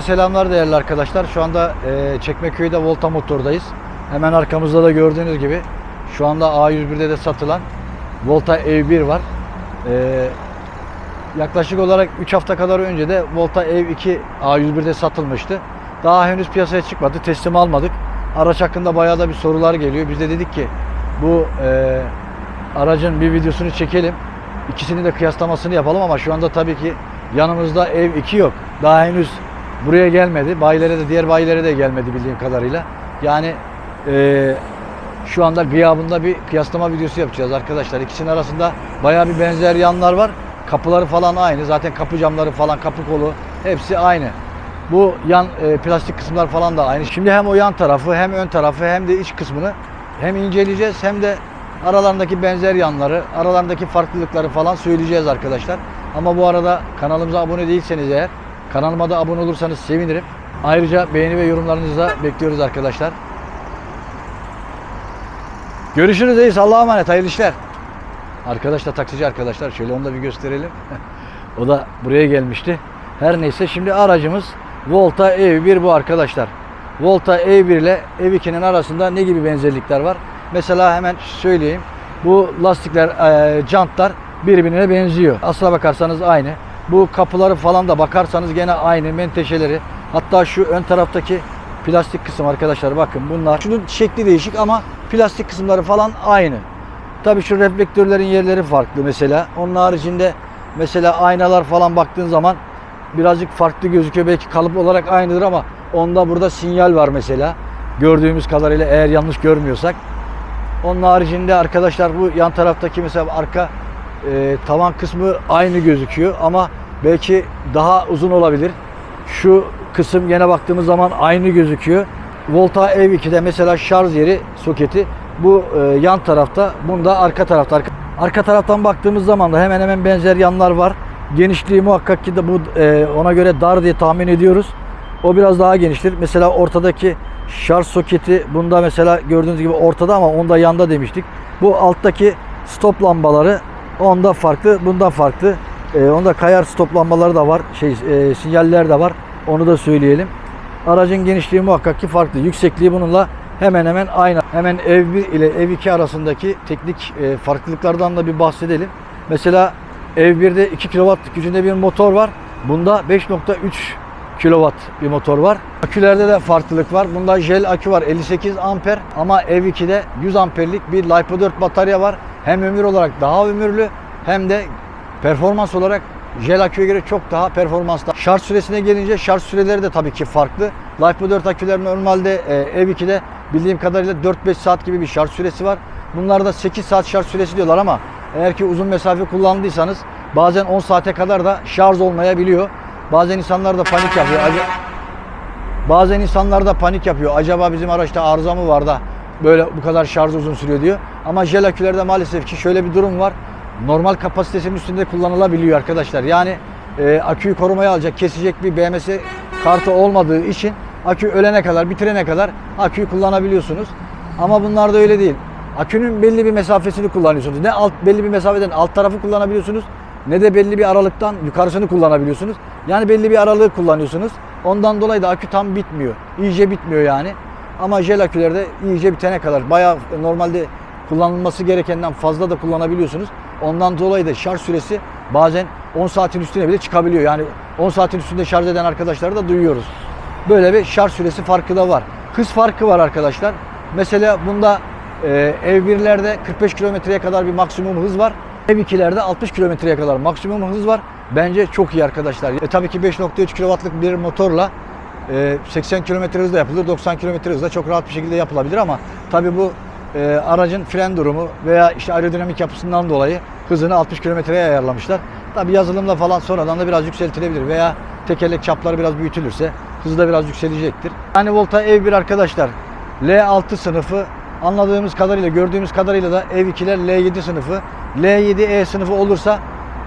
Selamlar değerli arkadaşlar. Şu anda e, Çekmeköy'de Volta Motor'dayız. Hemen arkamızda da gördüğünüz gibi şu anda A101'de de satılan Volta Ev 1 var. E, yaklaşık olarak 3 hafta kadar önce de Volta Ev 2 A101'de satılmıştı. Daha henüz piyasaya çıkmadı. Teslim almadık. Araç hakkında bayağı da bir sorular geliyor. Biz de dedik ki bu e, aracın bir videosunu çekelim. İkisini de kıyaslamasını yapalım ama şu anda tabii ki yanımızda Ev 2 yok. Daha henüz buraya gelmedi. Bayilere de diğer bayilere de gelmedi bildiğim kadarıyla. Yani e, şu anda gıyabında bir kıyaslama videosu yapacağız arkadaşlar. İkisinin arasında bayağı bir benzer yanlar var. Kapıları falan aynı. Zaten kapı camları falan, kapı kolu hepsi aynı. Bu yan e, plastik kısımlar falan da aynı. Şimdi hem o yan tarafı hem ön tarafı hem de iç kısmını hem inceleyeceğiz hem de aralarındaki benzer yanları, aralarındaki farklılıkları falan söyleyeceğiz arkadaşlar. Ama bu arada kanalımıza abone değilseniz eğer kanalıma da abone olursanız sevinirim. Ayrıca beğeni ve yorumlarınızı da bekliyoruz arkadaşlar. Görüşürüz reis. Allah'a emanet. Hayırlı işler. Arkadaşlar taksici arkadaşlar şöyle onu da bir gösterelim. o da buraya gelmişti. Her neyse şimdi aracımız Volta E1 bu arkadaşlar. Volta E1 ile E2'nin arasında ne gibi benzerlikler var? Mesela hemen söyleyeyim. Bu lastikler, e, jantlar birbirine benziyor. Aslına bakarsanız aynı. Bu kapıları falan da bakarsanız gene aynı menteşeleri. Hatta şu ön taraftaki plastik kısım arkadaşlar bakın bunlar. Şunun şekli değişik ama plastik kısımları falan aynı. Tabii şu reflektörlerin yerleri farklı mesela. Onun haricinde mesela aynalar falan baktığın zaman birazcık farklı gözüküyor. Belki kalıp olarak aynıdır ama onda burada sinyal var mesela. Gördüğümüz kadarıyla eğer yanlış görmüyorsak. Onun haricinde arkadaşlar bu yan taraftaki mesela arka e, tavan kısmı aynı gözüküyor ama belki daha uzun olabilir. Şu kısım yine baktığımız zaman aynı gözüküyor. Volta Ev 2'de mesela şarj yeri soketi bu e, yan tarafta, bunda arka tarafta. Arka, arka taraftan baktığımız zaman da hemen hemen benzer yanlar var. Genişliği muhakkak ki de bu e, ona göre dar diye tahmin ediyoruz. O biraz daha geniştir. Mesela ortadaki şarj soketi bunda mesela gördüğünüz gibi ortada ama onda yanda demiştik. Bu alttaki stop lambaları onda farklı, bunda farklı. E, onda kayar stop lambaları da var. Şey e, sinyaller de var. Onu da söyleyelim. Aracın genişliği muhakkak ki farklı. Yüksekliği bununla hemen hemen aynı. Hemen ev 1 ile ev 2 arasındaki teknik e, farklılıklardan da bir bahsedelim. Mesela ev 1'de 2 kW gücünde bir motor var. Bunda 5.3 kW bir motor var. Akülerde de farklılık var. Bunda jel akü var 58 amper ama ev 2'de 100 amperlik bir LiPo 4 batarya var. Hem ömür olarak daha ömürlü hem de performans olarak jel aküye göre çok daha performanslı. Şarj süresine gelince şarj süreleri de tabii ki farklı. LiPo 4 aküler normalde e, ev 2'de bildiğim kadarıyla 4-5 saat gibi bir şarj süresi var. Bunlarda 8 saat şarj süresi diyorlar ama eğer ki uzun mesafe kullandıysanız bazen 10 saate kadar da şarj olmayabiliyor. Bazen insanlar da panik yapıyor. Acaba, bazen insanlar da panik yapıyor. Acaba bizim araçta arıza mı var da böyle bu kadar şarj uzun sürüyor diyor. Ama jel akülerde maalesef ki şöyle bir durum var. Normal kapasitesinin üstünde kullanılabiliyor arkadaşlar. Yani e, aküyü korumaya alacak, kesecek bir BMS kartı olmadığı için akü ölene kadar, bitirene kadar aküyü kullanabiliyorsunuz. Ama bunlarda öyle değil. Akünün belli bir mesafesini kullanıyorsunuz. Ne alt belli bir mesafeden alt tarafı kullanabiliyorsunuz ne de belli bir aralıktan yukarısını kullanabiliyorsunuz. Yani belli bir aralığı kullanıyorsunuz. Ondan dolayı da akü tam bitmiyor. İyice bitmiyor yani. Ama jel akülerde iyice bitene kadar bayağı normalde kullanılması gerekenden fazla da kullanabiliyorsunuz. Ondan dolayı da şarj süresi bazen 10 saatin üstüne bile çıkabiliyor. Yani 10 saatin üstünde şarj eden arkadaşları da duyuyoruz. Böyle bir şarj süresi farkı da var. Hız farkı var arkadaşlar. Mesela bunda e, ev birlerde 45 kilometreye kadar bir maksimum hız var. Ev 2'lerde 60 kilometreye kadar maksimum hız var. Bence çok iyi arkadaşlar. E, tabii ki 5.3 kW'lık bir motorla e, 80 km hızla yapılır, 90 km hızla çok rahat bir şekilde yapılabilir ama tabii bu e, aracın fren durumu veya işte aerodinamik yapısından dolayı hızını 60 kilometreye ayarlamışlar. Tabii yazılımla falan sonradan da biraz yükseltilebilir veya tekerlek çapları biraz büyütülürse hızı da biraz yükselecektir. Yani Volta ev 1 arkadaşlar L6 sınıfı anladığımız kadarıyla gördüğümüz kadarıyla da ev 2'ler L7 sınıfı. L7E sınıfı olursa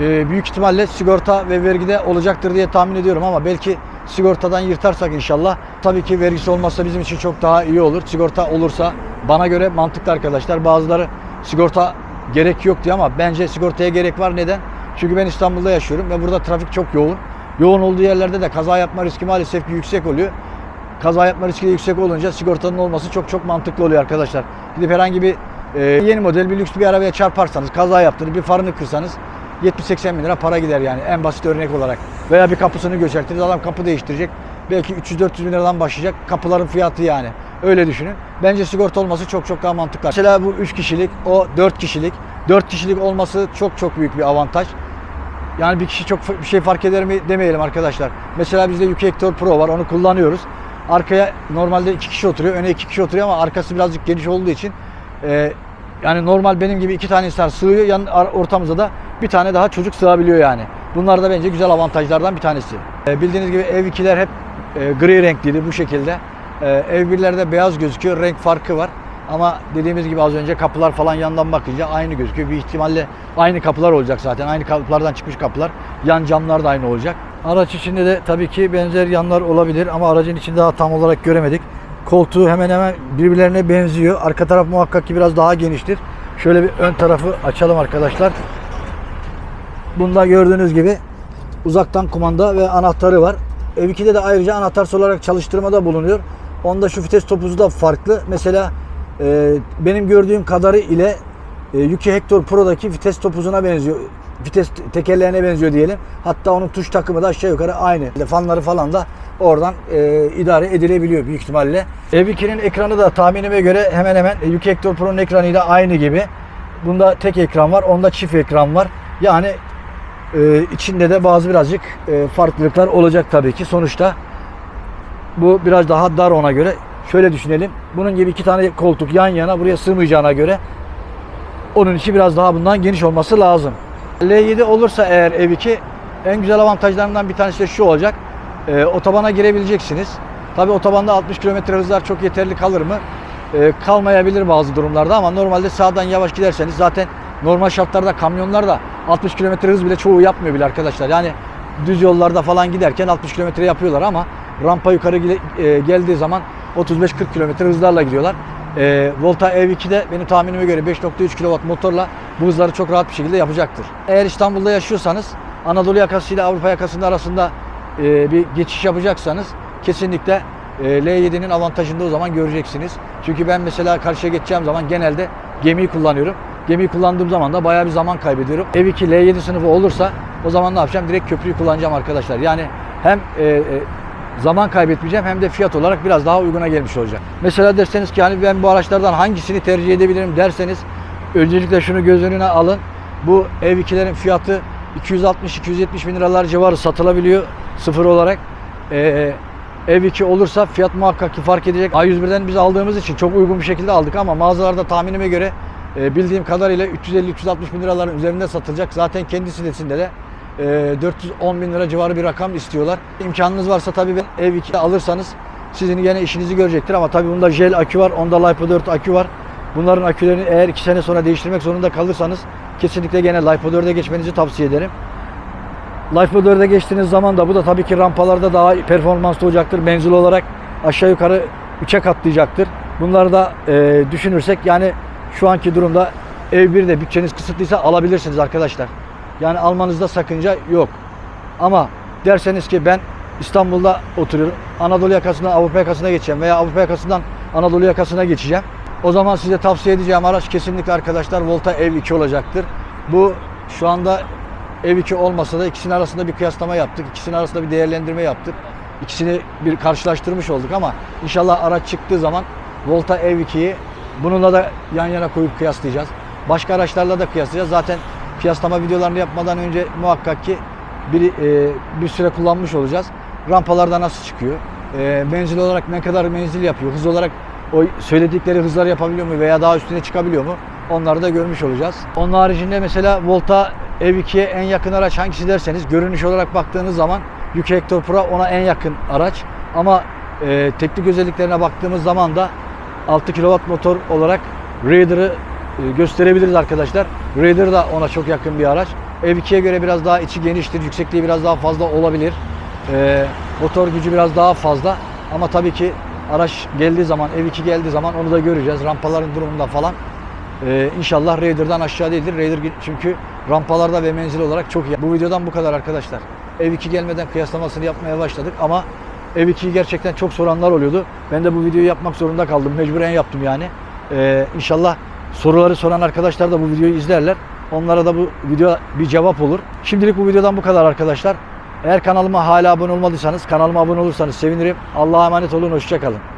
e, büyük ihtimalle sigorta ve vergide olacaktır diye tahmin ediyorum ama belki sigortadan yırtarsak inşallah tabii ki vergisi olmazsa bizim için çok daha iyi olur. Sigorta olursa bana göre mantıklı arkadaşlar. Bazıları sigorta gerek yok diyor ama bence sigortaya gerek var. Neden? Çünkü ben İstanbul'da yaşıyorum ve burada trafik çok yoğun. yoğun olduğu yerlerde de kaza yapma riski maalesef yüksek oluyor. Kaza yapma riski yüksek olunca sigortanın olması çok çok mantıklı oluyor arkadaşlar. Gidip herhangi bir e, yeni model bir lüks bir arabaya çarparsanız, kaza yaptınız, bir farını kırsanız 70-80 bin lira para gider yani en basit örnek olarak. Veya bir kapısını göçerttiniz, adam kapı değiştirecek. Belki 300-400 bin liradan başlayacak kapıların fiyatı yani. Öyle düşünün. Bence sigorta olması çok çok daha mantıklı. Mesela bu 3 kişilik, o 4 kişilik. 4 kişilik olması çok çok büyük bir avantaj. Yani bir kişi çok bir şey fark eder mi demeyelim arkadaşlar. Mesela bizde Yuki Hector Pro var onu kullanıyoruz. Arkaya normalde iki kişi oturuyor, öne iki kişi oturuyor ama arkası birazcık geniş olduğu için e, yani normal benim gibi iki tane insan sığıyor. Yan ortamıza da bir tane daha çocuk sığabiliyor yani. Bunlar da bence güzel avantajlardan bir tanesi. E, bildiğiniz gibi ev 2'ler hep e, gri renkliydi bu şekilde. E, ev 1'lerde beyaz gözüküyor. Renk farkı var. Ama dediğimiz gibi az önce kapılar falan yandan bakınca aynı gözüküyor. Bir ihtimalle aynı kapılar olacak zaten. Aynı kapılardan çıkmış kapılar. Yan camlar da aynı olacak. Araç içinde de tabii ki benzer yanlar olabilir ama aracın içinde daha tam olarak göremedik. Koltuğu hemen hemen birbirlerine benziyor. Arka taraf muhakkak ki biraz daha geniştir. Şöyle bir ön tarafı açalım arkadaşlar. Bunda gördüğünüz gibi uzaktan kumanda ve anahtarı var. Ev 2'de de ayrıca anahtarsız olarak çalıştırmada bulunuyor. Onda şu vites topuzu da farklı. Mesela e, benim gördüğüm kadarı ile e, Yuki Hector Pro'daki vites topuzuna benziyor. Vites tekerleğine benziyor diyelim. Hatta onun tuş takımı da aşağı yukarı aynı. Fanları falan da oradan e, idare edilebiliyor büyük ihtimalle. Ev 2'nin ekranı da tahminime göre hemen hemen Yuki Hector Pro'nun ekranıyla aynı gibi. Bunda tek ekran var, onda çift ekran var. Yani ee, içinde de bazı birazcık e, farklılıklar olacak tabii ki. Sonuçta bu biraz daha dar ona göre. Şöyle düşünelim. Bunun gibi iki tane koltuk yan yana buraya sığmayacağına göre onun içi biraz daha bundan geniş olması lazım. L7 olursa eğer ev 2 en güzel avantajlarından bir tanesi de şu olacak. Ee, otobana girebileceksiniz. Tabii otobanda 60 km hızlar çok yeterli kalır mı? Ee, kalmayabilir bazı durumlarda ama normalde sağdan yavaş giderseniz zaten normal şartlarda kamyonlar da 60 km hız bile çoğu yapmıyor bile arkadaşlar. Yani düz yollarda falan giderken 60 km yapıyorlar ama rampa yukarı e, geldiği zaman 35-40 km hızlarla gidiyorlar. E, Volta EV2'de benim tahminime göre 5.3 kW motorla bu hızları çok rahat bir şekilde yapacaktır. Eğer İstanbul'da yaşıyorsanız Anadolu yakası ile Avrupa yakasının arasında e, bir geçiş yapacaksanız kesinlikle e, L7'nin avantajını da o zaman göreceksiniz. Çünkü ben mesela karşıya geçeceğim zaman genelde gemiyi kullanıyorum. Gemiyi kullandığım zaman da bayağı bir zaman kaybediyorum. Ev 2 L7 sınıfı olursa o zaman ne yapacağım? Direkt köprüyü kullanacağım arkadaşlar. Yani hem e, e, zaman kaybetmeyeceğim hem de fiyat olarak biraz daha uyguna gelmiş olacak. Mesela derseniz ki hani ben bu araçlardan hangisini tercih edebilirim derseniz öncelikle şunu göz önüne alın. Bu ev 2'lerin fiyatı 260-270 bin liralar civarı satılabiliyor sıfır olarak. Ee, ev 2 olursa fiyat muhakkak ki fark edecek. A101'den biz aldığımız için çok uygun bir şekilde aldık ama mağazalarda tahminime göre e, bildiğim kadarıyla 350-360 bin liraların üzerinde satılacak. Zaten kendi sitesinde de 410 bin lira civarı bir rakam istiyorlar. İmkanınız varsa tabii ev 2 alırsanız sizin yine işinizi görecektir ama tabii bunda jel akü var, onda LiPo 4 akü var. Bunların akülerini eğer 2 sene sonra değiştirmek zorunda kalırsanız kesinlikle gene LiPo 4'e geçmenizi tavsiye ederim. Life 4'e geçtiğiniz zaman da bu da tabii ki rampalarda daha performanslı olacaktır. Menzil olarak aşağı yukarı 3'e katlayacaktır. Bunları da e, düşünürsek yani şu anki durumda ev 1'de bütçeniz kısıtlıysa alabilirsiniz arkadaşlar. Yani almanızda sakınca yok. Ama derseniz ki ben İstanbul'da oturuyorum. Anadolu yakasından Avrupa yakasına geçeceğim veya Avrupa yakasından Anadolu yakasına geçeceğim. O zaman size tavsiye edeceğim araç kesinlikle arkadaşlar Volta Ev 2 olacaktır. Bu şu anda Ev 2 olmasa da ikisinin arasında bir kıyaslama yaptık. İkisinin arasında bir değerlendirme yaptık. İkisini bir karşılaştırmış olduk ama inşallah araç çıktığı zaman Volta Ev 2'yi bununla da yan yana koyup kıyaslayacağız. Başka araçlarla da kıyaslayacağız. Zaten kıyaslama videolarını yapmadan önce muhakkak ki bir, e, bir süre kullanmış olacağız. Rampalarda nasıl çıkıyor? E, menzil olarak ne kadar menzil yapıyor? Hız olarak o söyledikleri hızlar yapabiliyor mu veya daha üstüne çıkabiliyor mu? Onları da görmüş olacağız. Onun haricinde mesela Volta Ev 2'ye en yakın araç hangisi derseniz görünüş olarak baktığınız zaman Yuki Hector Pro ona en yakın araç. Ama e, teknik özelliklerine baktığımız zaman da 6 kW motor olarak Raider'ı gösterebiliriz arkadaşlar. Raider da ona çok yakın bir araç. Ev 2'ye göre biraz daha içi geniştir, yüksekliği biraz daha fazla olabilir. E, motor gücü biraz daha fazla. Ama tabii ki araç geldiği zaman, ev 2 geldiği zaman onu da göreceğiz. Rampaların durumunda falan. Ee, inşallah Raider'dan aşağı değildir. Raider çünkü rampalarda ve menzil olarak çok iyi. Bu videodan bu kadar arkadaşlar. ev 2 gelmeden kıyaslamasını yapmaya başladık ama ev 2'yi gerçekten çok soranlar oluyordu. Ben de bu videoyu yapmak zorunda kaldım. Mecburen yaptım yani. Ee, inşallah soruları soran arkadaşlar da bu videoyu izlerler. Onlara da bu video bir cevap olur. Şimdilik bu videodan bu kadar arkadaşlar. Eğer kanalıma hala abone olmadıysanız kanalıma abone olursanız sevinirim. Allah'a emanet olun. Hoşçakalın.